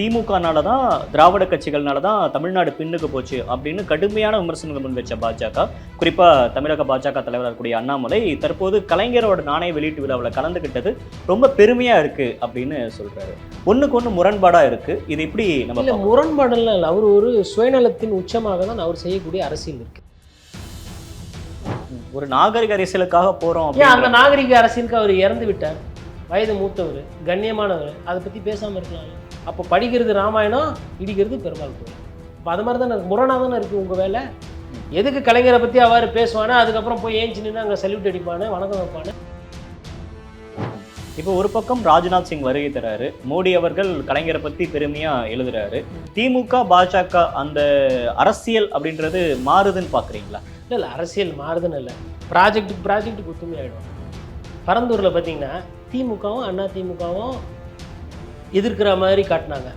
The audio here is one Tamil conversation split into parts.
திமுகனால தான் திராவிட கட்சிகள்னால தான் தமிழ்நாடு பின்னுக்கு போச்சு அப்படின்னு கடுமையான விமர்சனங்கள் முன் வச்ச பாஜக. குறிப்பா தமிழக பாஜக தலைவராக இருக்கக்கூடிய அண்ணாமலை தற்போது கலைஞரோட நாணய வெளியீட்டு விழாவில் கலந்துக்கிட்டது ரொம்ப பெருமையா இருக்கு அப்படின்னு சொல்றாரு. ஒண்ணுக்கு ஒண்ணு முரண்பாடா இருக்கு. இது இப்படி நம்ம முரண்பாடெல்லாம் இல்லை. அவர் ஒரு சுயநலத்தின் உச்சமாக தான் அவர் செய்யக்கூடிய அரசியல் இருக்கு. பார்க்கணும்? ஒரு நாகரிக அரசியலுக்காக போறோம் ஏன் அந்த நாகரிக அரசியலுக்கு அவர் இறந்து விட்டார் வயது மூத்தவர் கண்ணியமானவர் அதை பற்றி பேசாமல் இருக்கலாம். அப்போ படிக்கிறது ராமாயணம் இடிக்கிறது பெருமாள் கோயில். அப்போ அது மாதிரி தானே இருக்கு முரணாக தானே இருக்குது உங்கள் வேலை? எதுக்கு கலைஞரை பற்றி அவ்வாறு பேசுவானே அதுக்கப்புறம் போய் ஏஞ்சி நின்று அங்கே சல்யூட் அடிப்பானே வணக்கம் வைப்பானே? இப்போ ஒரு பக்கம் ராஜ்நாத் சிங் வருகை தராரு மோடி அவர்கள் கலைஞரை பத்தி பெருமையா எழுதுறாரு. திமுக பாஜக அந்த அரசியல் அப்படின்றது மாறுதுன்னு பாக்குறீங்களா? இல்லை இல்லை அரசியல் மாறுதுன்னு இல்லை. ப்ராஜெக்ட்டுக்கு ப்ராஜெக்ட்டுக்கு ஒத்துமை ஆகிடும் பரந்தூரில் பார்த்தீங்கன்னா திமுகவும் அண்ணா திமுகவும் எதிர்க்கிற மாதிரி காட்டினாங்க.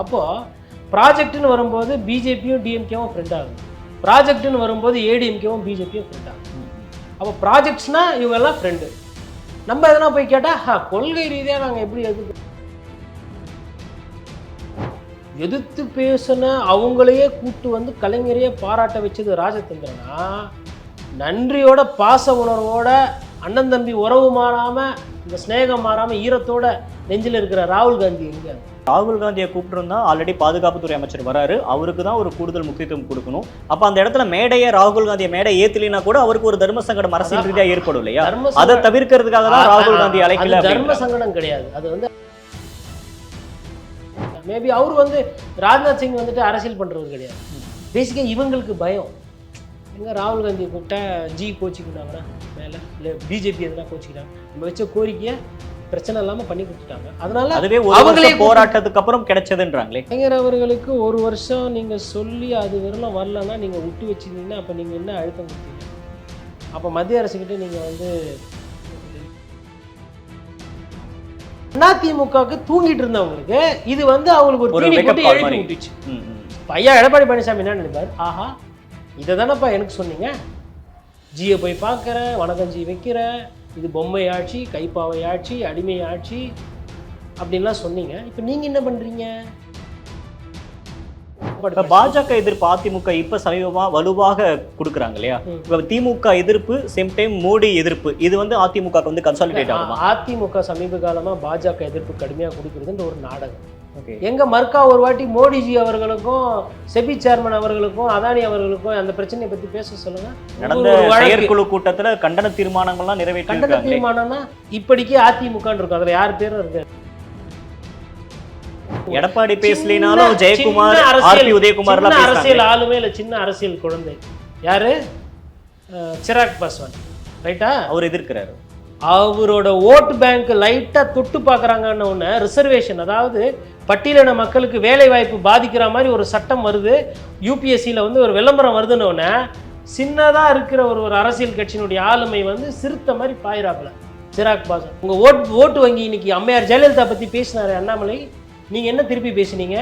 அப்போது ப்ராஜெக்ட்னு வரும்போது பிஜேபியும் டிஎம்கேவும் ஃப்ரெண்ட் ஆகும் ப்ராஜெக்ட்னு வரும்போது ஏடிஎம்கேவும் பிஜேபியும் ஃப்ரெண்ட் ஆகும் அப்போ ப்ராஜெக்ட்ஸ்னால் இவங்கெல்லாம் ஃப்ரெண்டு நம்ம எதனா போய் கேட்டால் கொள்கை ரீதியாக நாங்கள் எப்படி எதிர்த்து எதிர்த்து பேசின அவங்களையே கூட்டு வந்து கலைஞரையே பாராட்ட வச்சது ராஜதந்திரனா நன்றியோட பாச உணர்வோட அண்ணன் தம்பி உறவு மாறாமல் இந்த ஸ்நேகம் மாறாம ஈரத்தோட நெஞ்சில் இருக்கிற ராகுல் காந்தி எங்க? ராகுல் காந்தியை கூப்பிட்டுருந்தா ஆல்ரெடி பாதுகாப்புத்துறை அமைச்சர் வராரு. அவருக்கு தான் ஒரு கூடுதல் முக்கியத்துவம் கொடுக்கணும். அப்ப அந்த இடத்துல மேடையை ராகுல் காந்தியை மேடை ஏத்தலினா கூட அவருக்கு ஒரு தர்ம சங்கடம் அரசியல் ரீதியா ஏற்படும் இல்லையா? அதை தவிர்க்கிறதுக்காக தான் ராகுல் காந்தி அழைக்கல தர்ம. சங்கடம் கிடையாது. அது வந்து மேபி அவர் வந்து ராஜ்நாத் சிங் வந்துட்டு அரசியல் பண்றவர் கிடையாது. பேசிக்காக இவங்களுக்கு பயம். எங்க ராகுல் காந்தியை கூப்பிட்டா ஜி கோச்சிக்கிட்டாங்கன்னா மேலே இல்லை பிஜேபி எதுனா கோச்சிக்கிட்டாங்க. நம்ம வச்ச கோரிக்கையை பிரச்சனை இல்லாமல் பண்ணி கொடுத்துட்டாங்க. அதனால அதுவே அவங்களே போராட்டத்துக்கு அப்புறம் கிடைச்சதுன்றாங்களே. கலைஞர் அவர்களுக்கு ஒரு வருஷம் நீங்கள் சொல்லி அது வரலாம் வரலன்னா நீங்கள் விட்டு வச்சிருந்தீங்கன்னா அப்போ நீங்கள் என்ன அழுத்தம் கொடுத்தீங்க? அப்போ மத்திய அரசுக்கிட்ட நீங்கள் வந்து அதிமுகவுக்கு தூங்கிட்டு இருந்தவங்களுக்கு இது வந்து அவங்களுக்கு ஒரு தீனி போட்டு மாதிரி. விட்டுச்சு. ஐயா எடப்பாடி பழனிசாமி என்ன நினைப்பார்? ஆஹா இதை தானேப்பா எனக்கு சொன்னீங்க. ஜியை போய் பார்க்குறேன் வணக்கம் ஜி வைக்கிறேன். இது பொம்மை ஆட்சி கைப்பாவை ஆட்சி அடிமை ஆட்சி அப்படின்லாம் சொன்னீங்க. இப்போ நீங்கள் என்ன பண்ணுறீங்க இப்ப பாஜக எதிர்ப்பு அதிமுக இப்ப சமீபமா வலுவாக கொடுக்குறாங்க இல்லையா. இப்ப திமுக எதிர்ப்பு சேம் டைம் மோடி எதிர்ப்பு. இது வந்து அதிமுக வந்து கன்சாலிடேட் ஆகுமா? அதிமுக சமீப காலமா பாஜக எதிர்ப்பு கடுமையா கொடுக்குறதுன்ற ஒரு நாடகம். எங்க மர்க்கா ஒரு வாட்டி மோடிஜி அவர்களுக்கும் செபி சேர்மன் அவர்களுக்கும் அதானி அவர்களுக்கும் அந்த பிரச்சனையை பத்தி பேச சொல்லுங்க. நடந்த. செயற்குழு கூட்டத்துல கண்டன தீர்மானங்கள்லாம் கண்டன நிறைவேற்றிருக்காங்களே தீர்மானம்னா இப்படிக்கு அதிமுக இருக்கும் அதுல யார் பேரும் இருக்கு? எடப்பாடி பேசலினாலும் ஜெயக்குமார் ஆர்பி உதயகுமார் அரசியல் ஆளுமே இல்ல சின்ன அரசியல் குழந்தை. யாரு? சிராக் பாஸ்வான். ரைட்டா அவர் எதிர்க்கிறாரு. அவரோட ஓட்டு பேங்க் லைட்டாக தொட்டு பார்க்குறாங்கன்னு ஒன்று ரிசர்வேஷன் அதாவது பட்டியலின மக்களுக்கு வேலை வாய்ப்பு பாதிக்கிற மாதிரி ஒரு சட்டம் வருது. யூபிஎஸ்சியில் வந்து ஒரு விளம்பரம் வருதுன்னொன்னே சின்னதாக இருக்கிற ஒரு ஒரு அரசியல் கட்சியினுடைய ஆளுமை வந்து சிறுத்த மாதிரி பாயிராப்பில் சிராக் பாசன். உங்கள் ஓட் ஓட்டு வங்கி இன்னைக்கு அம்மையார் ஜெயலலிதா பற்றி பேசினாரு அண்ணாமலை. நீங்கள் என்ன திருப்பி பேசுனீங்க?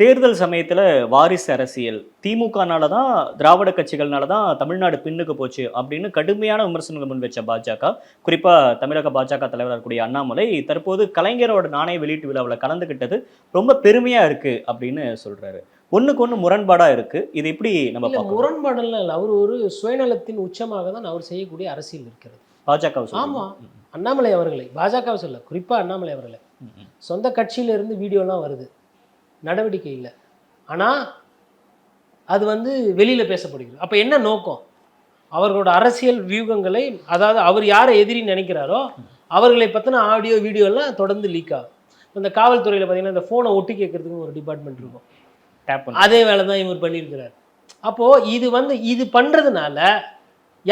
தேர்தல் சமயத்துல வாரிசு அரசியல். திமுகனால தான் திராவிட கட்சிகள்னால தான் தமிழ்நாடு பின்னுக்கு போச்சு அப்படின்னு கடுமையான விமர்சனங்கள் முன் வச்ச பாஜக. குறிப்பா தமிழக பாஜக தலைவராக இருக்கக்கூடிய அண்ணாமலை தற்போது கலைஞரோட நாணய வெளியீட்டு விழாவில் கலந்துக்கிட்டது ரொம்ப பெருமையா இருக்கு அப்படின்னு சொல்றாரு. ஒண்ணுக்கு ஒண்ணு முரண்பாடா இருக்கு. இது எப்படி நம்ம முரண்பாடெல்லாம் இல்லை. அவர் ஒரு சுயநலத்தின் உச்சமாக தான் அவர் செய்யக்கூடிய அரசியல் இருக்கிறது. பாஜக ஆமா. அண்ணாமலை அவர்களை பாஜகவை சொல்ல குறிப்பாக அண்ணாமலை அவர்களை. சொந்த கட்சியில இருந்து வீடியோலாம் வருது. நடவடிக்கை இல்லை. ஆனால் அது வந்து வெளியில் பேசப்படுகிறது. அப்போ என்ன நோக்கம்? அவர்களோட அரசியல் வியூகங்களை அதாவது அவர் யாரை எதிரி நினைக்கிறாரோ அவர்களை பற்றின ஆடியோ வீடியோலாம் தொடர்ந்து லீக் ஆகும். இந்த காவல்துறையில் பார்த்தீங்கன்னா இந்த ஃபோனை ஒட்டி கேட்கறதுக்கு ஒரு டிபார்ட்மெண்ட் இருக்கும். டேப் அதே வேலை தான் இவர் பண்ணியிருக்கிறார். அப்போது இது வந்து இது பண்ணுறதுனால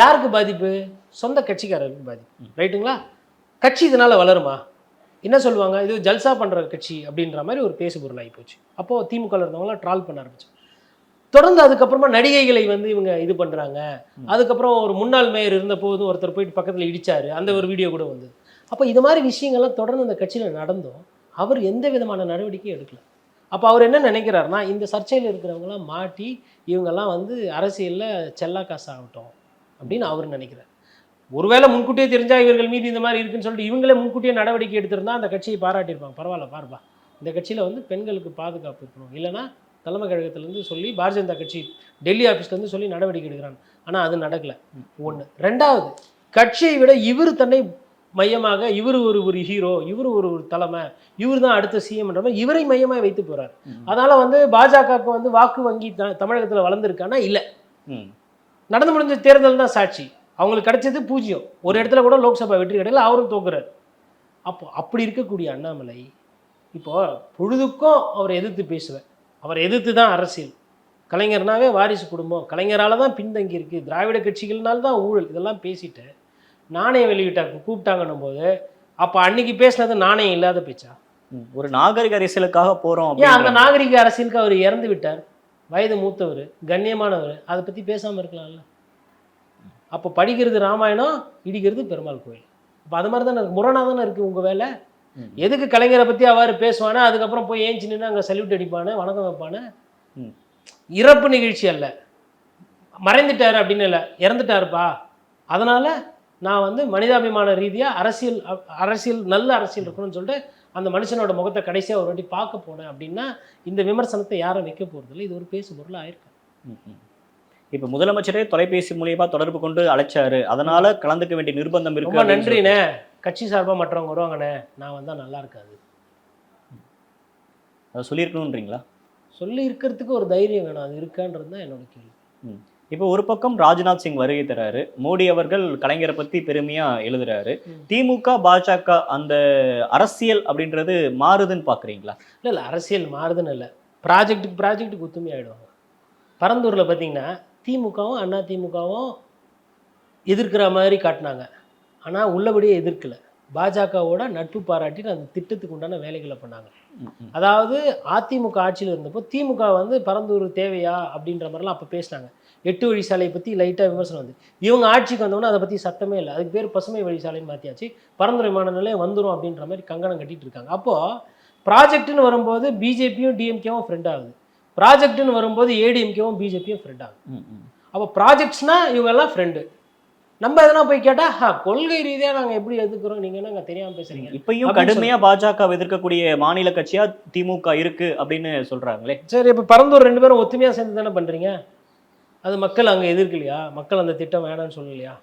யாருக்கு பாதிப்பு? சொந்த கட்சிக்காரருக்கு பாதிப்பு. ரைட்டுங்களா? கட்சி இதனால் வளருமா? என்ன சொல்லுவாங்க? இது ஜல்சா பண்ணுற கட்சி அப்படின்ற மாதிரி ஒரு பேசு பொருளாகி போச்சு. அப்போது திமுக இருந்தவங்களாம் ட்ரால் பண்ண ஆரம்பிச்சு. தொடர்ந்து அதுக்கப்புறமா நடிகைகளை வந்து இவங்க இது பண்ணுறாங்க அதுக்கப்புறம் ஒரு முன்னாள் மேயர் இருந்த போது ஒருத்தர் போயிட்டு பக்கத்தில் இடிச்சாரு. அந்த ஒரு வீடியோ கூட வந்தது. அப்போ இது மாதிரி விஷயங்கள்லாம் தொடர்ந்து அந்த கட்சியில் நடந்தும். அவர் எந்த விதமான நடவடிக்கையும் எடுக்கல. அப்போ அவர் என்ன நினைக்கிறாருன்னா இந்த சர்ச்சையில் இருக்கிறவங்களாம் மாட்டி இவங்கெல்லாம் வந்து அரசியலில் செல்லா காசு ஆகட்டும் அப்படின்னு அவர் நினைக்கிறார். ஒருவேளை முன்கூட்டியே தெரிஞ்சா இவர்கள் மீது இந்த மாதிரி இருக்குன்னு சொல்லிட்டு இவங்களே முன்கூட்டியே நடவடிக்கை எடுத்திருந்தா அந்த கட்சியை பாராட்டியிருப்பாங்க. பரவாயில்ல பாருப்பா. இந்த கட்சியில் வந்து பெண்களுக்கு பாதுகாப்பு இருக்கணும். இல்லைன்னா தலைமை கழகத்திலேருந்து சொல்லி பாரதிய ஜனதா கட்சி டெல்லி ஆஃபீஸ்லேருந்து சொல்லி நடவடிக்கை எடுக்கிறாங்க. ஆனால் அது நடக்கலை. ஒன்று ரெண்டாவது கட்சியை விட இவர் தன்னை மையமாக இவர் ஒரு ஒரு ஹீரோ இவர் ஒரு ஒரு தலைமை இவர் தான் அடுத்த சிஎம்ன்ற மாதிரி இவரை மையமாக வைத்து போறார். ம். அதனால வந்து பாஜகவுக்கு வந்து வாக்கு வங்கி த தமிழகத்தில் வளர்ந்துருக்கானா? இல்லை. நடந்து முடிஞ்ச தேர்தல் தான் சாட்சி. அவங்களுக்கு கிடைச்சது பூஜ்ஜியம். ஒரு இடத்துல கூட லோக்சபா வெற்றி கிடைக்கல அவரும் தோக்குறார். அப்போ அப்படி இருக்கக்கூடிய அண்ணாமலை இப்போ பொழுதுக்கும் அவரை எதிர்த்து பேசுவேன். அவரை எதிர்த்து தான் அரசியல். கலைஞர்னாவே வாரிசு குடும்பம். கலைஞரால தான் பின்தங்கி இருக்கு. திராவிட கட்சிகள்னால தான் ஊழல். இதெல்லாம் பேசிட்டு நாணயம் வெளியிட்டாங்க கூப்பிட்டாங்கன்னும் போது அப்போ அன்னைக்கு பேசினது நாணயம் இல்லாத பேச்சா. ஒரு நாகரிக அரசியலுக்காக போறோம் ஏன் அந்த நாகரிக அரசியலுக்கு அவர் இறந்து விட்டார். வயது மூத்தவர் கண்ணியமானவர். அதை பற்றி பேசாமல் இருக்கலாம்ல. அப்போ படிக்கிறது ராமாயணம் இடிக்கிறது பெருமாள் கோயில். அப்போ அது மாதிரி தானே இருக்கு. முரணாக தானே இருக்குது உங்கள் வேலை. எதுக்கு கலைஞரை பற்றி அவ்வாறு பேசுவானே அதுக்கப்புறம் போய் ஏஞ்சி நின்று அங்கே சல்யூட் அடிப்பானே வணக்கம் வைப்பானே. இறப்பு நிகழ்ச்சி அல்ல. மறைந்துட்டார் அப்படின்னு இல்லை இறந்துட்டாருப்பா. அதனால் நான் வந்து மனிதாபிமான ரீதியாக அரசியல் அரசியல் நல்ல அரசியல் இருக்கணும்னு சொல்லிட்டு அந்த மனுஷனோட முகத்தை கடைசியாக ஒரு வாட்டி பார்க்க போனேன் அப்படின்னா இந்த விமர்சனத்தை யாரும் வைக்க போகிறதில்ல இது ஒரு பேசு பொருள் ஆயிருக்கு. இப்ப முதலமைச்சரே தொலைபேசி மூலியமா தொடர்பு கொண்டு அழைச்சாரு. அதனால கலந்துக்க வேண்டிய நிர்பந்தம் இருக்கு நன்றிண்ணே. கட்சி சார்பாக மற்றவங்க வருவாங்கண்ணே. நான் வந்தால் நல்லா இருக்காது. அதை சொல்லியிருக்கணுன்றீங்களா சொல்லி இருக்கிறதுக்கு ஒரு தைரியம் வேணும். அது இருக்கான்றது தான் என்னோட கேள்வி. இப்போ ஒரு பக்கம் ராஜ்நாத் சிங் வருகை தராரு. மோடி அவர்கள் கலைஞரை பத்தி பெருமையா எழுதுறாரு. திமுக பாஜக அந்த அரசியல் அப்படின்றது மாறுதுன்னு பாக்குறீங்களா? இல்லை இல்லை. அரசியல் மாறுதுன்னு இல்லை. ப்ராஜெக்ட்டுக்கு ப்ராஜெக்ட்டுக்கு ஒத்துமை ஆகிடுவாங்க பரந்தூரில் பார்த்தீங்கன்னா திமுகவும் அண்ணா திமுகவும் எதிர்க்கிற மாதிரி காட்டினாங்க. ஆனால் உள்ளபடியே எதிர்க்கல. பாஜகவோட நட்பு பாராட்டி அந்த திட்டத்துக்கு உண்டான வேலைகளை பண்ணாங்க. அதாவது அதிமுக ஆட்சியில் இருந்தப்போ திமுக வந்து பரந்தூர் தேவையா அப்படின்ற மாதிரிலாம் அப்போ பேசினாங்க. எட்டு வழி சாலையை பற்றி லைட்டாக விமர்சனம் வந்து. இவங்க ஆட்சிக்கு வந்தோன்னே அதை பற்றி சத்தமே இல்லை. அதுக்கு பேர் பசுமை வழி சாலைன்னு மாற்றியாச்சு பரந்துரை விமான நிலையம் வந்துடும் அப்படின்ற மாதிரி கங்கணம் கட்டிட்டு இருக்காங்க. அப்போது ப்ராஜெக்ட்னு வரும்போது பிஜேபியும் டிஎம்கேவும் ஃப்ரெண்ட் ஆகுது. ப்ராஜெக்ட்னு வரும்போது ஏடிஎம்கேவும் பிஜேபியும் ஃப்ரெண்ட் ஆகுது ம், ம். அப்போ ப்ராஜெக்ட்ஸ்னா இவங்க எல்லாம் ஃப்ரெண்டு நம்ம எதனா போய் கேட்டால் ஹா கொள்கை ரீதியாக நாங்கள் எப்படி எதுக்குறோம் நீங்கள் என்னங்க தெரியாமல் பேசுகிறீங்க இப்பயும் கடுமையா பாஜக எதிர்க்கக்கூடிய மாநில கட்சியா திமுக இருக்கு அப்படின்னு சொல்றாங்களே. சரி இப்போ பரந்தூர் ரெண்டு பேரும் ஒத்துமையாக சேர்ந்து தானே பண்ணுறீங்க அது மக்கள் அங்கே எதிர்க்கலையா? மக்கள் அந்த திட்டம் வேணாம்னு சொல்லலையா.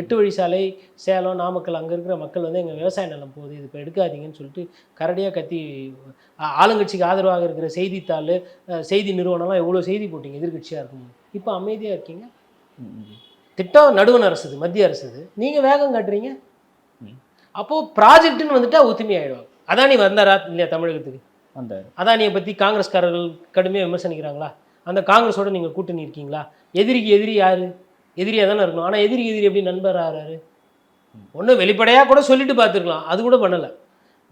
எட்டு வழி சாலை சேலம் நாமக்கல் அங்கே இருக்கிற மக்கள் வந்து எங்கள் விவசாய நிலம் போகுது இது இப்போ எடுக்காதீங்கன்னு சொல்லிட்டு கரடியாக கத்தி ஆளுங்கட்சிக்கு ஆதரவாக இருக்கிற செய்தித்தாள் செய்தி நிறுவனம்லாம் எவ்வளோ செய்தி போட்டீங்க எதிர்க்கட்சியாக இருக்கும் இப்போ அமைதியாக இருக்கீங்க. திட்டம் நடுவண் அரசுது மத்திய அரசுது நீங்கள் வேகம் காட்டுறீங்க. அப்போது ப்ராஜெக்ட்டுன்னு வந்துட்டா ஒத்துமை ஆயிடுவாங்க. அதானி வந்தாரா இல்லையா தமிழகத்துக்கு? அந்த அதானியை பற்றி காங்கிரஸ்காரர்கள் கடுமையாக விமர்சனிக்கிறாங்களா? அந்த காங்கிரஸோட நீங்கள் கூட்டணி இருக்கீங்களா? எதிரிக்கு எதிரி யாரு? எதிரியாக தானே இருக்கணும். ஆனால் எதிரிக்கு எதிரி எப்படி நண்பர் ஆறாரு? ஒன்று வெளிப்படையாக கூட சொல்லிட்டு பார்த்துருக்கலாம். அது கூட பண்ணலை.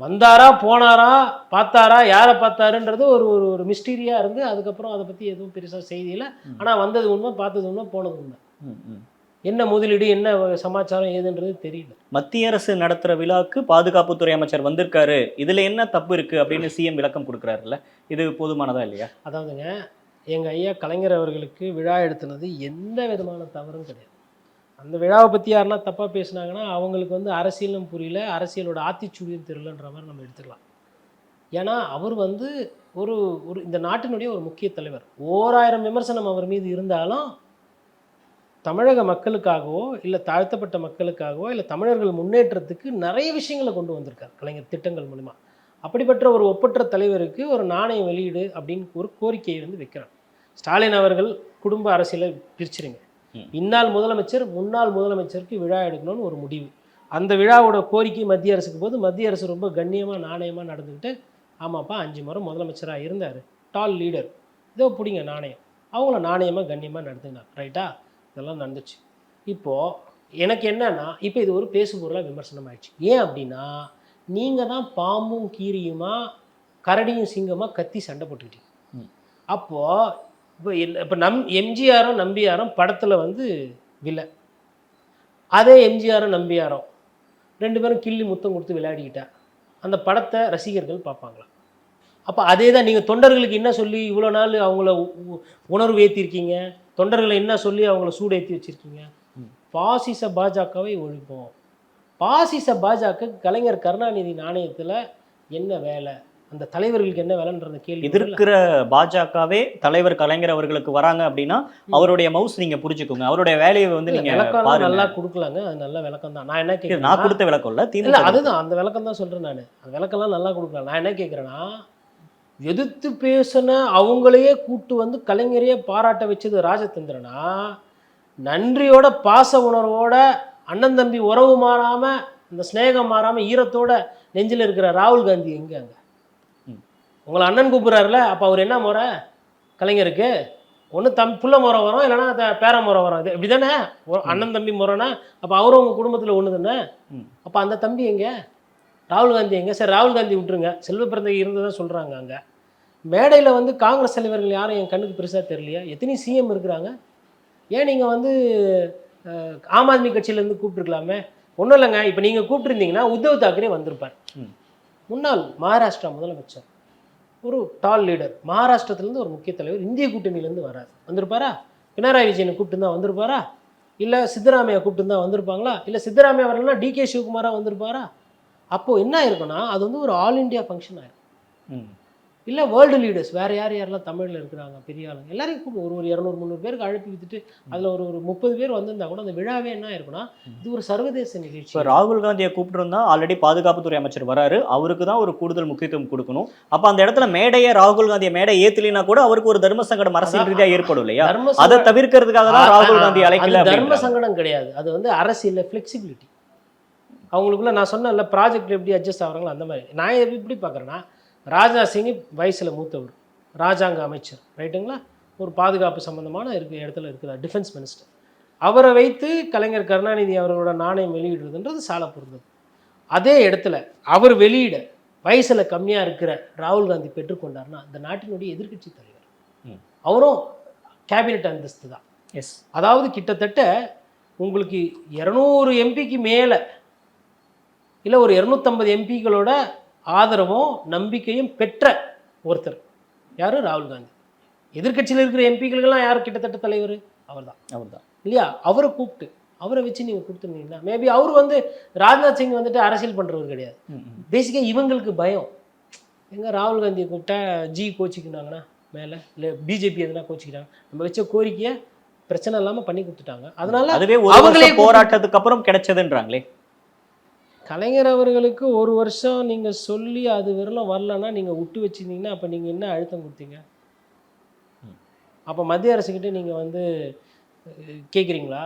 வந்தாரா போனாரா பார்த்தாரா யாரை பார்த்தாருன்றது ஒரு ஒரு ஒரு மிஸ்டீரியாக இருந்து அதுக்கப்புறம் அதை பற்றி எதுவும் பெருசாக செய்தியில். ஆனால் வந்தது உண்மை பார்த்தது உண்மை போனது உண்மை. என்ன முதலீடு என்ன சமாச்சாரம் ஏதுன்றது தெரியல. மத்திய அரசு நடத்துற விழாக்கு பாதுகாப்புத்துறை அமைச்சர் வந்திருக்காரு. இதுல என்ன தப்பு இருக்கு அப்படின்னு சிஎம் விளக்கம் கொடுக்குறாருல்ல. இது போதுமானதா இல்லையா? அதாவதுங்க எங்கள் ஐயா கலைஞர் அவர்களுக்கு விழா எடுத்துனது எந்த விதமான தவறும் கிடையாது. அந்த விழாவை பற்றி யாருன்னா தப்பாக பேசுனாங்கன்னா அவங்களுக்கு வந்து அரசியலும் புரியல அரசியலோட ஆத்திச்சூடியும் தெரியலன்ற மாதிரி நம்ம எடுத்துக்கலாம். ஏன்னா அவர் வந்து ஒரு ஒரு இந்த நாட்டினுடைய ஒரு முக்கிய தலைவர். ஓராயிரம் விமர்சனம் அவர் மீது இருந்தாலும் தமிழக மக்களுக்காகவோ இல்லை தாழ்த்தப்பட்ட மக்களுக்காகவோ இல்லை தமிழர்கள் முன்னேற்றத்துக்கு நிறைய விஷயங்களை கொண்டு வந்திருக்கார் கலைஞர் திட்டங்கள் மூலிமா அப்படிப்பட்ட ஒரு ஒப்பற்ற தலைவருக்கு ஒரு நாணய வெளியீடு அப்படின்னு ஒரு கோரிக்கையை வந்து வைக்கிறார் ஸ்டாலின் அவர்கள் குடும்ப அரசியலை பிரிச்சிருங்க. இந்நாள் முதலமைச்சர் முன்னாள் முதலமைச்சருக்கு விழா எடுக்கணும்னு ஒரு முடிவு. அந்த விழாவோட கோரிக்கை மத்திய அரசுக்கு போது மத்திய அரசு ரொம்ப கண்ணியமாக நாணயமாக நடந்துக்கிட்டு ஆமாப்பா அஞ்சு முறை முதலமைச்சராக இருந்தார். டால் லீடர் இதோ பிடிங்க நாணயம். அவங்கள நாணயமாக கண்ணியமாக நடத்துனார் ரைட்டா இதெல்லாம் நடந்துச்சு. இப்போது எனக்கு என்னன்னா இப்போ இது ஒரு பேசு பொருளாக விமர்சனம் ஆயிடுச்சு ஏன் அப்படின்னா நீங்கள் தான் பாம்பும் கீரியுமா கரடியும் சிங்கமாக கத்தி சண்டை போட்டுக்கிட்டீங்க. அப்போது இப்போ இப்போ நம் எம்ஜிஆரும் நம்பியாரும் படத்தில் வந்து வில்லை. அதே எம்ஜிஆரும் நம்பியாரும் ரெண்டு பேரும் கிள்ளி முத்தம் கொடுத்து விளையாடிக்கிட்டா. அந்த படத்தை ரசிகர்கள் பார்ப்பாங்களா? அப்போ அதே தான் நீங்கள் தொண்டர்களுக்கு என்ன சொல்லி இவ்வளோ நாள் அவங்கள உணர்வு ஏற்றிருக்கீங்க தொண்டர்களை என்ன சொல்லி அவங்கள சூடு ஏற்றி வச்சிருக்கீங்க பாசிச பாஜகவை ஒழிப்போம். பாசிச பாஜக கலைஞர் கருணாநிதி நாணயத்தில் என்ன வேலை? அந்த தலைவர்களுக்கு என்ன வேலைன்ற கேள்வி? எதிர்க்கிற பாஜகவே தலைவர் கலைஞர் அவர்களுக்கு வராங்க அப்படின்னா அவருடைய மவுஸ் நீங்க புரிஞ்சுக்கோங்க அவருடைய வேலையை வந்து நீங்க பாருங்க. நல்லா கொடுக்கலாங்க. அது நல்ல விளக்கம் தான். நான் என்ன கேட்குறேன் நான் கொடுத்த விளக்கம் இல்ல இல்ல அதுதான். அந்த விளக்கம் தான் சொல்றேன் நான். அந்த விளக்கம்லாம் நல்லா கொடுக்கலாம். நான் என்ன கேட்குறேன்னா எதிர்த்து பேசின அவங்களையே கூட்டு வந்து கலைஞரையே பாராட்ட வச்சது ராஜதந்திரனா? நன்றியோட பாச உணர்வோட அண்ணன் தம்பி உறவு மாறாம இந்த ஸ்நேகம் மாறாம ஈரத்தோட நெஞ்சில் இருக்கிற ராகுல் காந்தி எங்க அங்க? ம். உங்களை அண்ணன் கூப்பிடுறாருல அப்ப அவர் என்ன முறை? கலைஞருக்கு? ஒன்று தம் புள்ள முறை வரும் இல்லைன்னா த- பேர முறை வரும். இது இப்படி தானே அண்ணன் தம்பி முறைனா அப்போ அவரும் உங்கள் குடும்பத்தில் ஒன்று தானே. அப்போ அந்த தம்பி எங்க? ராகுல் காந்தி எங்க? சரி ராகுல் காந்தி விட்டுருங்க. செல்வ பிறந்தகை இருந்ததா சொல்கிறாங்க அங்கே. மேடையில் வந்து காங்கிரஸ் தலைவர்கள் யாரும் என் கண்ணுக்கு பெருசாக தெரியலையா? எத்தனை சிஎம் இருக்கிறாங்க? ஏன் நீங்கள் வந்து ஆம் ஆத்மி கட்சியிலேருந்து கூப்பிட்டுருக்கலாமே. ஒன்றும் இல்லைங்க. இப்போ நீங்கள் கூப்பிட்டுருந்தீங்கன்னா உத்தவ் தாக்கரே வந்திருப்பார். முன்னாள் மகாராஷ்டிரா முதலமைச்சர். ஒரு டால் லீடர் மகாராஷ்டிரத்துலேருந்து ஒரு முக்கிய தலைவர். இந்திய கூட்டணியிலேருந்து வராரு. வந்திருப்பாரா? பினராயி விஜயனை கூப்பிட்டு தான் வந்திருப்பாரா? இல்லை சித்தராமையா கூப்பிட்டு தான் வந்திருப்பாங்களா? இல்லை சித்தராமையா வரலன்னா டிகே சிவகுமாரா வந்திருப்பாரா? அப்போது என்ன ஆயிருக்குன்னா அது வந்து ஒரு ஆல் இந்தியா ஃபங்க்ஷன் ஆயிருக்கும் ம். இல்லை வேர்ல்டு லீடர்ஸ் வேறு யார் யாரெல்லாம் தமிழில் இருக்கிறாங்க பெரிய ஆளுங்க? எல்லாரையும் கூப்பிட்டு ஒரு ஒரு இரநூறு முந்நூறு பேருக்கு அழைப்பு வித்துட்டு அதில் ஒரு ஒரு முப்பது பேர் வந்திருந்தா கூட அந்த விழாவே என்ன ஆயிருக்குன்னா இது ஒரு சர்வதேச நிகழ்ச்சி. இப்ப ராகுல் காந்தியை கூப்பிட்டு ஆல்ரெடி பாதுகாப்புத்துறை அமைச்சர் வராரு. அவருக்கு தான் ஒரு கூடுதல் முக்கியத்துவம் கொடுக்கணும். அப்ப அந்த இடத்துல மேடையை ராகுல் காந்தியை மேடை ஏத்தலினா கூட அவருக்கு ஒரு தர்ம சங்கடம் அரசியல் ரீதியா ஏற்படும் இல்லையா? தர்ம அதை தவிர்க்கிறதுக்காக தான் ராகுல் காந்தி அழைக்கல தர்ம. சங்கடம் கிடையாது. அது வந்து அரசியலில் ஃப்ளெக்சிபிலிட்டி அவங்களுக்குள்ள நான் சொன்னேன்ல ப்ராஜெக்ட் எப்படி அட்ஜஸ்ட் ஆகுறாங்களோ அந்த மாதிரி. நான் எப்படி பார்க்குறேன்னா ராஜ்நாத் சிங் வயசில் மூத்தவர் ராஜாங்க அமைச்சர் ரைட்டுங்களா? ஒரு பாதுகாப்பு சம்பந்தமான இருக்க இடத்துல இருக்கிறார் டிஃபென்ஸ் மினிஸ்டர் அவரை வைத்து கலைஞர் கருணாநிதி அவர்களோட நாணயம் வெளியிடுறதுன்றது சால பொருந்தது. அதே இடத்துல அவர் வெளியிட வயசில் கம்மியாக இருக்கிற ராகுல் காந்தி பெற்றுக்கொண்டார்னா அந்த நாட்டினுடைய எதிர்க்கட்சி தலைவர். அவரும் கேபினெட் அந்தஸ்து தான். எஸ் அதாவது கிட்டத்தட்ட உங்களுக்கு இரநூறு எம்பிக்கு மேலே இல்லை ஒரு இரநூத்தம்பது எம்பிக்களோட ஆதரவும் நம்பிக்கையும் பெற்ற ஒருத்தர். யார்? ராகுல் காந்தி. எதிர்க்கட்சியில் இருக்கிற எம்பிக்களுக்கெல்லாம் யார்? கிட்டத்தட்ட தலைவர்? அவர்தான். அவர்தான். இல்லையா? அவரை கூப்பிட்டு அவரை வச்சு நீங்கள் கொடுத்துருந்தீங்கன்னா மேபி அவர் வந்து ராஜ்நாத் சிங் வந்துட்டு அரசியல் பண்ணுறவர் கிடையாது. பேசிக்காக இவங்களுக்கு பயம். எங்க ராகுல் காந்தியை கூப்பிட்டா ஜி கோச்சிக்கினாங்கன்னா மேலே இல்லை பிஜேபி எதுனா கோச்சிக்கிட்டாங்க. நம்ம வச்ச கோரிக்கையை பிரச்சனை இல்லாமல் பண்ணி கொடுத்துட்டாங்க. அதனால அதுவே அவங்களே போராட்டத்துக்கு அப்புறம் கிடைச்சதுன்றாங்களே. கலைஞர் அவர்களுக்கு ஒரு வருஷம் நீங்கள் சொல்லி அது வரலாம் வரலன்னா நீங்கள் விட்டு வச்சிருந்தீங்கன்னா அப்போ நீங்கள் என்ன அழுத்தம் கொடுத்தீங்க? அப்போ மத்திய அரசுக்கிட்ட நீங்கள் வந்து கேட்குறீங்களா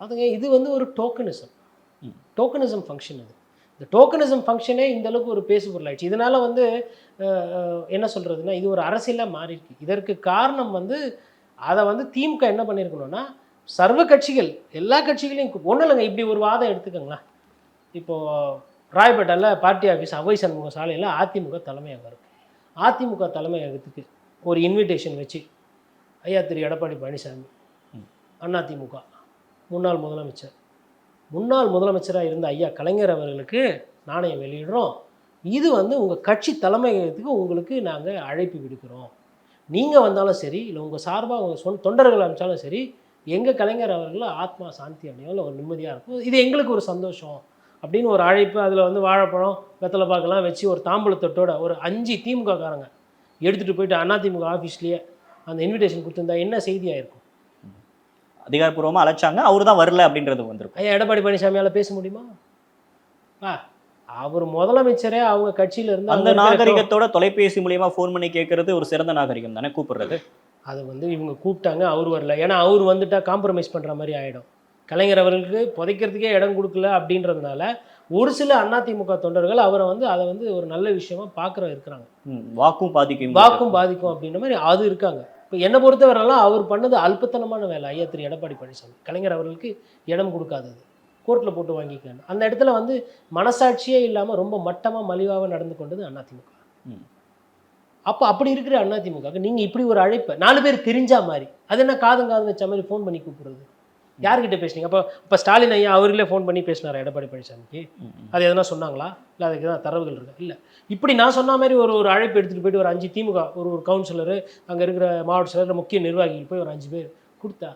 அதுங்க இது வந்து ஒரு டோக்கனிசம். டோக்கனிசம் ஃபங்க்ஷன் இது இந்த டோக்கனிசம் ஃபங்க்ஷனே இந்த அளவுக்கு ஒரு பேசு பொருளாயிடுச்சு இதனால வந்து என்ன சொல்றதுன்னா இது ஒரு அரசியலாக மாறி இருக்கு இதற்கு காரணம் வந்து அதை வந்து திமுக என்ன பண்ணியிருக்கணும்னா சர்வ கட்சிகள் எல்லா கட்சிகளையும் ஒன்றும் இல்லைங்க இப்படி ஒரு வாதம் எடுத்துக்கோங்களேன். இப்போது ராயப்பேட்டையில் பார்ட்டி ஆஃபீஸ் அவை சண்முக சாலையில் அதிமுக தலைமையகம் இருக்கு. அதிமுக தலைமையகத்துக்கு ஒரு இன்விடேஷன் வச்சு ஐயா திரு எடப்பாடி பழனிசாமி அதிமுக முன்னாள் முதலமைச்சர். முன்னாள் முதலமைச்சராக இருந்த ஐயா கலைஞர் அவர்களுக்கு நாணயம் வெளியிடுறோம். இது வந்து உங்கள் கட்சி தலைமையகத்துக்கு உங்களுக்கு நாங்கள் அழைப்பு விடுக்கிறோம். நீங்கள் வந்தாலும் சரி இல்லை உங்கள் சார்பாக உங்கள் சொந்த தொண்டர்கள் அனுப்பிச்சாலும் சரி எங்கள் கலைஞர் அவர்கள் ஆத்மா சாந்தி அடையும் இல்லை ஒரு நிம்மதியாக இருக்கும். இது எங்களுக்கு ஒரு சந்தோஷம் அப்படின்னு ஒரு அழைப்பு அதில் வந்து வாழைப்பழம் வெத்தலை பாக்கெல்லாம் வச்சு ஒரு தாம்பூலத்தட்டோட ஒரு அஞ்சு திமுக காரங்க எடுத்துகிட்டு போயிட்டு அதிமுக ஆஃபீஸ்லேயே அந்த இன்விடேஷன் கொடுத்துருந்தா என்ன செய்தியாக இருக்கும் அதிகாரப்பூர்வமா அழைச்சாங்க அவரு தான் வரல அப்படின்றது வந்திருக்கும். ஐயா எடப்பாடி பழனிசாமியால் பேச முடியுமா? ஆ அவர் முதலமைச்சரே அவங்க கட்சியில இருந்து அந்த நாகரிகத்தோட தொலைபேசி மூலியமா ஃபோன் பண்ணி கேட்கறது ஒரு சிறந்த நாகரிகம் தானே கூப்பிடுறது? அதை வந்து இவங்க கூப்பிட்டாங்க அவர் வரல. ஏன்னா அவர் வந்துட்டா காம்ப்ரமைஸ் பண்ணுற மாதிரி ஆகிடும் கலைஞர் அவர்களுக்கு புதைக்கிறதுக்கே இடம் கொடுக்கல அப்படின்றதுனால ஒரு சில அதிமுக தொண்டர்கள் அவரை வந்து அதை வந்து ஒரு நல்ல விஷயமா பார்க்குற இருக்கிறாங்க. வாக்கும் பாதிக்கும். வாக்கும் பாதிக்கும் அப்படின்ற மாதிரி அது இருக்காங்க. இப்போ என்னை பொறுத்தவரைலாம் அவர் பண்ணது அல்பத்தனமான வேலை. ஐயா திரு எடப்பாடி பழனிசாமி. கலைஞர் அவர்களுக்கு இடம் கொடுக்காதது. கோர்ட்டில் போட்டு வாங்கிக்கணும் அந்த இடத்துல வந்து மனசாட்சியே இல்லாமல் ரொம்ப மட்டமாக மலிவாக நடந்து கொண்டது அதிமுக. அப்போ அப்படி இருக்கிற அதிமுக நீங்கள் இப்படி ஒரு அழைப்பை நாலு பேர் தெரிஞ்சா மாதிரி. அது என்ன காதும் காது வச்ச மாதிரி ஃபோன் பண்ணி கூப்பிடுறது? யார்கிட்ட பேசுனீங்க? அப்போ இப்போ ஸ்டாலின் ஐயா அவர்களே ஃபோன் பண்ணி பேசினார் எடப்பாடி பழனிசாமிக்கு? அது எதனா சொன்னாங்களா? இல்லை அதுக்கு தான் தரவுகள் இருக்கா? இல்லை. இப்படி நான் சொன்ன மாதிரி ஒரு ஒரு அழைப்பு எடுத்துகிட்டு போயிட்டு ஒரு அஞ்சு திமுக ஒரு ஒரு கவுன்சிலரு அங்கே இருக்கிற மாவட்ட செயலர் முக்கிய நிர்வாகிகள் போய் ஒரு அஞ்சு பேர் கொடுத்தா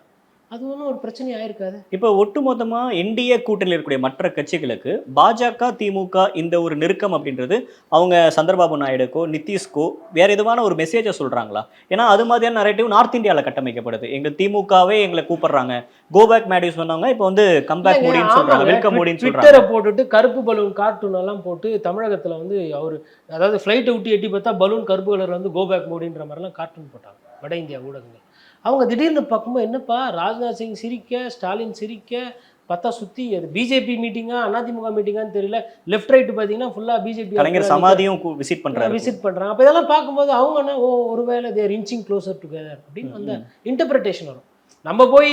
அது ஒன்றும் ஒரு பிரச்சனை ஆயிருக்காது இப்போ ஒட்டுமொத்தமா என்டிஏ கூட்டணியில் இருக்கக்கூடிய மற்ற கட்சிகளுக்கு பாஜக திமுக இந்த ஒரு நெருக்கம் அப்படின்றது அவங்க சந்திரபாபு நாயுடுக்கோ நிதிஷ்கோ வேற எதுவான ஒரு மெசேஜை சொல்றாங்களா? ஏன்னா அது மாதிரியான நரேட்டிவ் நார்த் இந்தியாவில் கட்டமைக்கப்படுது எங்க திமுகவே எங்களை கூப்பிடுறாங்க. கோபேக் மேடி சொன்னாங்க இப்போ வந்து கம்பேக் மோடின்னு சொல்றாங்க ஆமாங்க. வெல்கம் மோடின்னு ட்விட்டரை போட்டுட்டு கருப்பு பலூன் கார்ட்டூன் எல்லாம் போட்டு தமிழகத்தில் வந்து அவர் அதாவது ஃப்ளைட்டை விட்டு எட்டி பார்த்தா பலூன் கருப்பு கலர் வந்து கோபேக் மோடின்ற மாதிரிலாம் கார்ட்டூன் போட்டாங்க. வட இந்தியா ஊடகங்கள். அவங்க திடீர்னு பார்க்கும்போது என்னப்பா ராஜ்நாத் சிங் சிரிக்க ஸ்டாலின் சிரிக்க பார்த்தா சுற்றி அது பிஜேபி மீட்டிங்கா அதிமுக மீட்டிங்கான்னு தெரியல. லெஃப்ட் ரைட் பார்த்தீங்கன்னா ஃபுல்லாக பிஜேபி கலைஞர் சமாதியும் விசிட் பண்றாரு. விசிட் பண்ணுறாங்க அப்போ இதெல்லாம் பார்க்கும்போது அவங்க என்ன ஓ ஒருவேளை தேர் இன்ச்சிங் க்ளோசர் டுகெதர் அப்படின்னு அந்த இன்டர்பிரிட்டேஷன் வரும். நம்ம போய்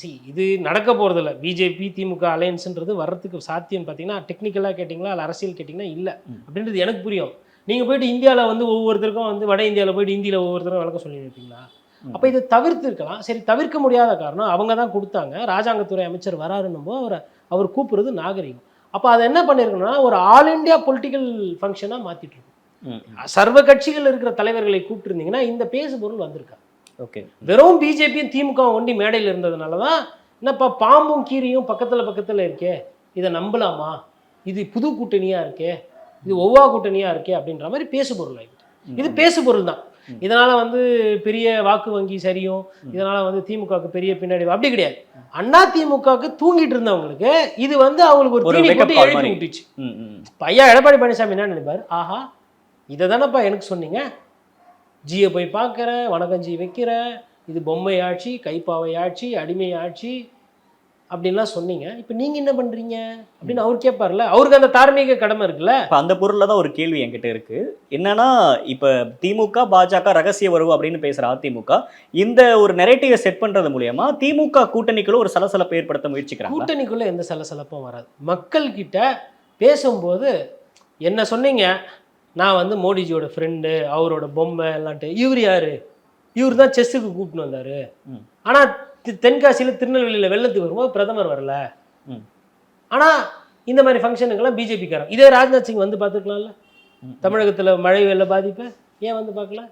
சி இது நடக்க போகிறதில்ல பிஜேபி திமுக அலையன்ஸ்ன்றது வர்றதுக்கு சாத்தியம் பார்த்தீங்கன்னா டெக்னிக்கலாக கேட்டிங்களா இல்லை அரசியல் கேட்டிங்கன்னா இல்லை. அப்படின்றது எனக்கு புரியும். நீங்கள் போயிட்டு இந்தியாவில் வந்து ஒவ்வொருத்தருக்கும் வந்து வட இந்தியாவில் போயிட்டு ஹிந்தியில் ஒவ்வொருத்தரும் விளக்கம் சொல்லி வைப்பீங்களா. அப்போ இதை தவிர்த்து இருக்கலாம். சரி தவிர்க்க முடியாத காரணம் அவங்க தான் கொடுத்தாங்க. ராஜாங்கத்துறை அமைச்சர் வராருன்னும் போது அவரை அவர் கூப்பிடுறது நாகரிகம். அப்போ அதை என்ன பண்ணியிருக்கணும்னா ஒரு ஆல் இந்தியா பொலிட்டிக்கல் ஃபங்க்ஷனாக மாற்றிட்டு இருக்கும். சர்வ கட்சிகள் இருக்கிற தலைவர்களை கூப்பிட்டுருந்தீங்கன்னா இந்த பேசு பொருள் வந்திருக்கா ஓகே. வெறும் பிஜேபியும் திமுக ஒண்டி மேடையில் இருந்ததுனால தான் என்னப்பா பாம்பும் கீரியும் பக்கத்தில் பக்கத்தில் இருக்கே. இதை நம்பலாமா? இது புது கூட்டணியா இருக்கே? இது ஒவ்வா கூட்டணியா இருக்கே அப்படின்ற மாதிரி பேசு பொருள் ஆகிட்டு இது பேசு பொருள் தான். இதனால வந்து பெரிய வாக்கு வங்கி சரியும். இதனால வந்து திமுகவுக்கு பெரிய பின்னாடி அப்படி கிடையாது. அண்ணா திமுகவுக்கு தூங்கிட்டு இருந்தவங்களுக்கு இது வந்து அவங்களுக்கு ஒரு தீனி போட்டு மாதிரி. விட்டுச்சு. ஐயா எடப்பாடி பழனிசாமி என்ன நினைப்பாரு? ஆஹா இதை தானேப்பா எனக்கு சொன்னீங்க. ஜியை போய் பார்க்குறேன் வணக்கம் ஜி வைக்கிறேன். இது பொம்மை ஆட்சி கைப்பாவை ஆட்சி அடிமை ஆட்சி. அப்படின்லாம் சொன்னீங்க. இப்போ நீங்கள் என்ன பண்ணுறீங்க அப்படின்னு அவர் கேட்பார்ல அவருக்கு அந்த தார்மீக கடமை இருக்குல்ல? இப்ப அந்த பொருள்ல தான் ஒரு கேள்வி என்கிட்ட இருக்கு. என்னன்னா இப்ப திமுக பாஜக ரகசிய உறவு அப்படின்னு பேசுற அதிமுக இந்த ஒரு நெரேட்டிவை செட் பண்றது மூலியமா திமுக கூட்டணிக்குள்ள ஒரு சலசலப்பை ஏற்படுத்த முயற்சிக்கிறாங்க கூட்டணிக்குள்ளே எந்த சலசலப்பும் வராது. மக்கள்கிட்ட பேசும்போது என்ன சொன்னீங்க? நான் வந்து மோடிஜியோட ஃப்ரெண்டு அவரோட பொம்மை எல்லான்ட்டு. இவர் யாரு? இவர் தான் செஸ்ஸுக்கு கூப்பிட்டு வந்தார். ஆனால் தென்காசியில் திருநெல்வேலியில் வெள்ளத்துக்கு வரும்போது பிரதமர் வரல. ஆனால் இந்த மாதிரி ஃபங்க்ஷனுக்கெல்லாம் பிஜேபிக்காரன் இதே ராஜ்நாத் சிங் வந்து பார்த்துக்கலாம்ல ம். தமிழகத்தில் மழை வெள்ள பாதிப்பு ஏன் வந்து பார்க்கல.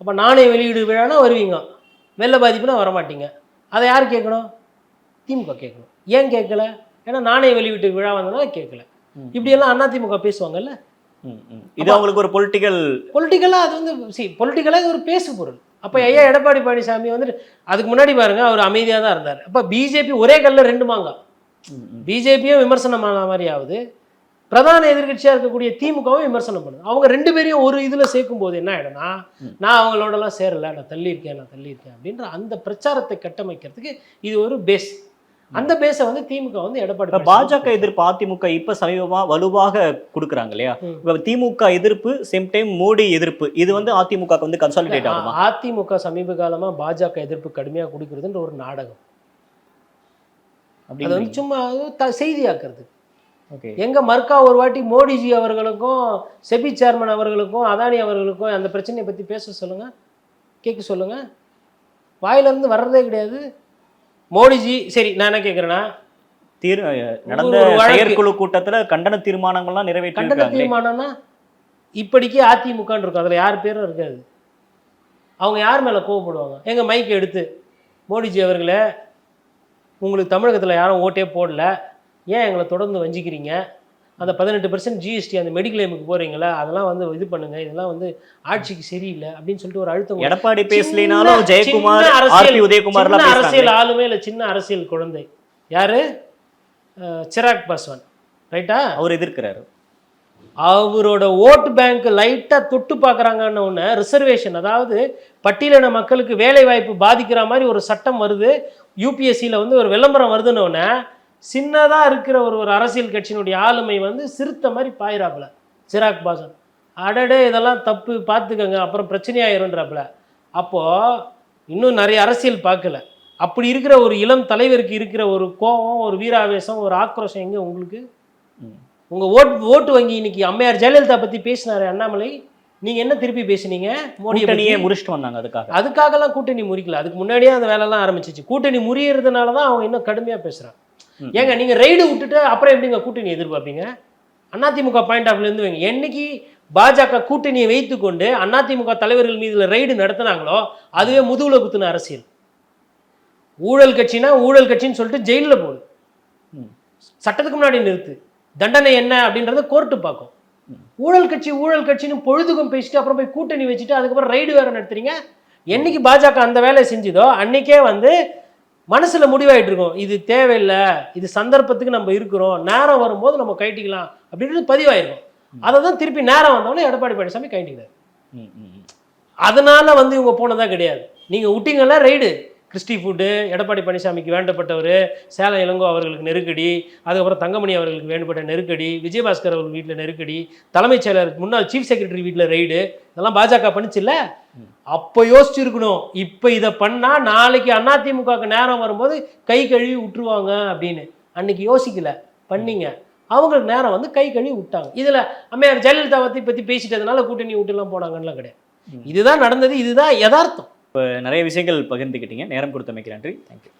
அப்போ நாணய வெளியீடு விழானா வருவீங்க. வெள்ள பாதிப்புனா வரமாட்டீங்க. அதை யார் கேட்கணும்? திமுக கேட்கணும். ஏன் கேட்கல? ஏன்னா நாணய வெளியீட்டு விழா வந்ததுனால கேட்கல. இப்படியெல்லாம் அதிமுக பேசுவாங்கல்ல. இது அவங்களுக்கு ஒரு பொலிட்டிக்கல் பொலிட்டிக்கலாக அது வந்து சி பொலிட்டிக்கலாக இது ஒரு பேசு பொருள் அப்போ ஐயா எடப்பாடி பழனிசாமி வந்துட்டு அதுக்கு முன்னாடி பாருங்க அவர் அமைதியாக தான் இருந்தார். அப்போ பிஜேபி ஒரே கல்ல ரெண்டு மாங்காய் பிஜேபியும் விமர்சனமான மாதிரி ஆகுது. பிரதான எதிர்கட்சியாக இருக்கக்கூடிய திமுகவும் விமர்சனம் பண்ணுது. அவங்க ரெண்டு பேரையும் ஒரு இதில் சேர்க்கும் போது என்ன ஆகிடும்னா நான் அவங்களோடலாம் சேரலை நான் தள்ளியிருக்கேன் நான் தள்ளியிருக்கேன் அப்படின்ற அந்த பிரச்சாரத்தை கட்டமைக்கிறதுக்கு இது ஒரு பேஸ் அந்த பேஸை வந்து திமுக வந்து எடப்பாடி பாஜக எதிர்ப்பு அதிமுக இப்ப சமீபமா வலுவாக கொடுக்குறாங்க இல்லையா. இப்ப திமுக எதிர்ப்பு சேம் டைம் மோடி எதிர்ப்பு. இது வந்து அதிமுக வந்து கன்சாலிடேட் ஆகுமா? அதிமுக சமீப காலமா பாஜக எதிர்ப்பு கடுமையா குடிக்கிறதுன்ற ஒரு நாடகம். அது வந்து சும்மா செய்தியாக்குறது. எங்க மர்க்கா ஒரு வாட்டி மோடிஜி அவர்களுக்கும் செபி சேர்மன் அவர்களுக்கும் அதானி அவர்களுக்கும் அந்த பிரச்சனையை பத்தி பேச சொல்லுங்க கேட்க சொல்லுங்க. வாயில இருந்து வர்றதே கிடையாது. மோடிஜி சரி நான் என்ன கேட்குறேன்னா தீர் நடந்த. செயற்குழு கூட்டத்துல கண்டன தீர்மானங்கள்லாம் நிறைவேற்றி கண்டன தீர்மானம்னா இப்படிக்கு அதிமுகன்னு இருக்கும். அதில் யார் பேரும் இருக்காது. அவங்க யார் மேலே கோவப்படுவாங்க? எங்கள் மைக்கை எடுத்து மோடிஜி அவர்களே உங்களுக்கு தமிழகத்தில் யாரும் ஓட்டே போடல. ஏன் எங்களை தொடர்ந்து வஞ்சிக்கிறீங்க? அந்த பதினெட்டு பர்சன்ட் ஜிஎஸ்டி அந்த மெடிக்கல் எய்முக்கு போகிறீங்களா அதெல்லாம் வந்து இது பண்ணுங்க. இதெல்லாம் வந்து ஆட்சிக்கு சரியில்லை அப்படின்னு சொல்லிட்டு ஒரு அழுத்தம் எடப்பாடி பேசலினாலும் ஜெயக்குமார் அரசியல்- உதயகுமார் அரசியல் ஆளுமே இல்லை சின்ன அரசியல் குழந்தை. யாரு? சிராக் பாஸ்வான். ரைட்டா? அவர் எதிர்க்கிறாரு. அவரோட ஓட்டு பேங்க் லைட்டாக தொட்டு பார்க்குறாங்கன்ன ஒன்று ரிசர்வேஷன். அதாவது பட்டியலின மக்களுக்கு வேலை வாய்ப்பு பாதிக்கிற மாதிரி ஒரு சட்டம் வருது. யூபிஎஸ்சியில் வந்து ஒரு விளம்பரம் வருதுன்னு சின்னதாக இருக்கிற ஒரு ஒரு அரசியல் கட்சியினுடைய ஆளுமை வந்து சிறுத்த மாதிரி பாயிறாப்புல. சிராக் பாசன். அடடே இதெல்லாம் தப்பு பார்த்துக்கங்க அப்புறம் பிரச்சனையாயிருன்றாப்புல. அப்போது இன்னும் நிறைய அரசியல் பார்க்கல. அப்படி இருக்கிற ஒரு இளம் தலைவருக்கு இருக்கிற ஒரு கோபம் ஒரு வீராவேசம் ஒரு ஆக்ரோஷம் எங்கே உங்களுக்கு? ம். உங்க ஓட்டு ஓட்டு வங்கி இன்னைக்கு அம்மையார் ஜெயலலிதா பத்தி பேசினாரு அண்ணாமலை. நீங்க என்ன திருப்பி பேசுனீங்க? கூட்டணியே பத்தி? முடிச்சுட்டு வந்தாங்க அதுக்காக. அதுக்காகலாம் கூட்டணி முறிக்கல. அதுக்கு முன்னாடியே அந்த வேலைலாம் ஆரம்பிச்சிச்சு. கூட்டணி முறியறதுனால தான் அவங்க இன்னும் கடுமையா பேசுறாங்க. ம். ஏங்க நீங்க ரைடு விட்டுட்டு அப்புறம் எப்படிங்க கூட்டணி எதிர்பார்ப்பீங்க? அதிமுக பாயிண்ட் ஆஃப் இருந்து வைங்க. என்னைக்கு பாஜக கூட்டணியை வைத்துக்கொண்டு அதிமுக தலைவர்கள் மீதுல ரைடு நடத்துனாங்களோ அதுவே முதுகுல குத்துன அரசியல். ஊழல் கட்சினா ஊழல் கட்சின்னு சொல்லிட்டு ஜெயிலில் போடு. ம். சட்டத்துக்கு முன்னாடி நிறுத்து. தண்டனை என்ன அப்படின்றத கோர்ட்டு பார்க்கும். ஊழல் கட்சி ஊழல் கட்சின்னு பொழுதுக்கும் பேசிட்டு அப்புறம் போய் கூட்டணி வச்சுட்டு அதுக்கப்புறம் ரைடு வேற நடத்துறீங்க. என்னைக்கு பாஜக அந்த வேலையை செஞ்சுதோ அன்னைக்கே வந்து மனசுல முடிவாயிட்டு இருக்கும். இது தேவையில்லை இது சந்தர்ப்பத்துக்கு நம்ம இருக்கிறோம் நேரம் வரும்போது நம்ம கைட்டிக்கலாம் அப்படின்றது பதிவாயிருக்கும். அதை தான் திருப்பி நேரம் வந்தோடனே எடப்பாடி பழனிசாமி கைட்டிக்கிறார். அதனால வந்து இவங்க போனதா கிடையாது. நீங்க விட்டீங்கல்ல ரைடு. கிறிஸ்டி ஃபுட்டு எடப்பாடி பழனிசாமிக்கு வேண்டப்பட்டவர் சேலம் இளங்கோ அவர்களுக்கு நெருக்கடி அதுக்கப்புறம் தங்கமணி அவர்களுக்கு வேண்டப்பட்ட நெருக்கடி விஜயபாஸ்கர் அவர்கள் வீட்டில் நெருக்கடி தலைமைச் செயலர் முன்னாள் சீஃப் செக்ரட்டரி வீட்டில் ரைடு இதெல்லாம் பாஜக பண்ணுச்சுல்ல? அப்போ யோசிச்சிருக்கணும். இப்போ இதை பண்ணா நாளைக்கு அதிமுகவுக்கு நேரம் வரும்போது கை கழுவி விட்டுருவாங்க அப்படின்னு. அன்னைக்கு யோசிக்கல. பண்ணீங்க. அவங்களுக்கு நேரம் வந்து கை கழுவி விட்டாங்க. இதுல அம்மையார் ஜெயலலிதா பத்தி பத்தி பேசிட்டதுனால கூட்டணி விட்டுலாம் போனாங்கன்னுலாம் கிடையாது. இதுதான் நடந்தது. இதுதான் யதார்த்தம். நிறைய விஷயங்கள் பகிர்ந்துக்கிட்டீங்க. நேரம் கொடுத்தமைக்கு நன்றி. தேங்க்யூ